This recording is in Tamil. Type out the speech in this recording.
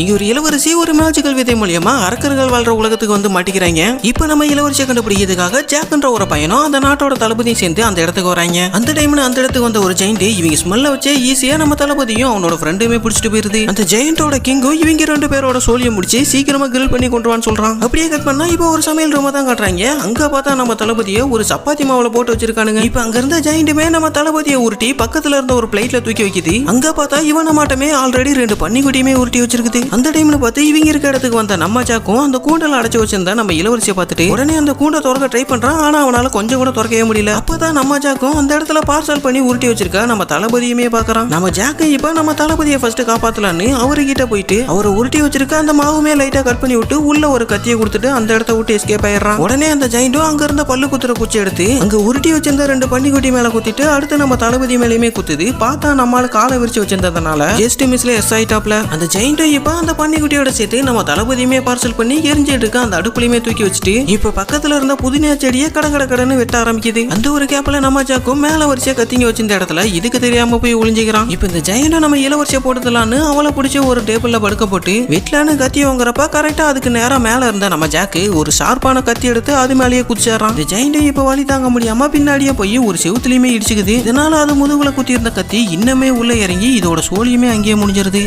இங்கே ஒரு இளவரசி ஒரு மேஜிக்கல் விதை மூலியமா அரக்கர்கள் வாழ்ற உலகத்துக்கு வந்து மாட்டிக்கிறாங்க. இப்போ நம்ம இளவரசியை கண்டுபிடிக்கிறதுக்காக ஜாக்ன்ற ஒரு பையனும் அந்த நாட்டோட தளபதியும் சேர்ந்து அந்த இடத்துக்கு வராங்க. அந்த டைம்ல அந்த இடத்துக்கு வந்த ஒரு ஜெயிண்ட் இவங்க ஸ்மெல்ல வச்சே ஈஸியா நம்ம தளபதியும் அவனோட ஃப்ரெண்டுமே பிடிச்சிட்டு போயிருது. அந்த ஜெயிண்டோட கிங்கும் இவங்க ரெண்டு பேரோட சோழியை முடிச்சு சீக்கிரமா கிரில் பண்ணி கொண்டு வான்னு சொல்றான். அப்படியே கட் பண்ணா இப்போ ஒரு சமையல் ரூமை தான் காட்டுறாங்க. அங்க பார்த்தா நம்ம தளபதியை ஒரு சப்பாத்தி மாவுல போட்டு வச்சிருக்கானுங்க. இப்போ அங்க இருந்த ஜெயிண்டுமே நம்ம தளபதியை உருட்டி பக்கத்துல இருந்த ஒரு பிளேட்ல தூக்கி வைக்குது. அங்க பார்த்தா இவன மாட்டமே ஆல்ரெடி ரெண்டு பன்னிக்குட்டியுமே உருட்டி வச்சிருக்குது. அந்த டைம்ல பார்த்து இவங்க இருக்க இடத்துக்கு வந்த நம்ம ஜாக்கும் அந்த கூண்டல அடைச்சு வச்சிருந்தா நம்ம இளவரசியை பார்த்துட்டு உடனே அந்த கூண்டை திறக்க ட்ரை பண்றான். ஆனா அவனால கொஞ்சம் கூட திறக்கவே முடியல. அப்பதான் நம்ம ஜாக்கும் அந்த இடத்துல பார்சல் பண்ணி உருட்டி வச்சிருக்கா. நம்ம தளபதியுமே பாக்குறான் நம்ம ஜாக்கு இப்ப நம்ம தளபதியை ஃபர்ஸ்ட் காப்பாத்தலான்னு அவர்கிட்ட போயிட்டு அவரை உருட்டி வச்சிருக்க அந்த மாவுமே லைட்டா கட் பண்ணி விட்டு உள்ள ஒரு கத்தியை கொடுத்துட்டு அந்த இடத்த விட்டு எஸ்கேப் ஆயிடுறான். உடனே அந்த ஜெயிண்டும் அங்க இருந்த பல்லு குத்துற குச்சி எடுத்து அங்க உருட்டி வச்சிருந்த ரெண்டு பன்னிக்குட்டி மேல குத்திட்டு அடுத்து நம்ம தளபதி மேலயுமே குத்துது. பார்த்தா நம்மளால காலை விரிச்சு வச்சிருந்ததுனால ஜஸ்ட் மிஸ்ல எஸ் ஆயிட்டாப்ல அந்த ஜெயிண்டும் இப்ப அப்போ அந்த பன்னிக்குட்டியோட சேர்த்து நம்ம தளபதியுமே பார்சல் பண்ணி எரிஞ்சிட்டு இருக்க அந்த அடுப்புலையுமே தூக்கி வச்சுட்டு இப்ப பக்கத்துல இருந்த புதினா செடியை கட கடன்னு வெட்ட ஆரம்பிக்குது. அந்த ஒரு கேப்ல நம்ம ஜாக்கும் மேல வரிசையா கத்திங்க வச்சிருந்த இடத்துல இதுக்கு தெரியாம போய் ஒளிஞ்சுக்கிறான். இப்ப இந்த ஜெயனை நம்ம இளவரசியை போடுதலான்னு அவளை பிடிச்சி ஒரு டேபிள்ல படுக்க போட்டு வெட்லான்னு கத்தி வாங்குறப்ப கரெக்டா அதுக்கு நேரம் மேல இருந்த நம்ம ஜாக்கு ஒரு ஷார்ப்பான கத்தி எடுத்து அது மேலேயே குதிச்சிடறான். இந்த ஜெயிண்ட இப்ப வழி தாங்க முடியாம பின்னாடியே போய் ஒரு செவுத்துலயுமே இடிச்சுக்குது. இதனால அது முதுகுல குத்தி இருந்த கத்தி இன்னமே உள்ள இறங்கி இதோட சோழியுமே அங்கேயே முடிஞ்சிருது.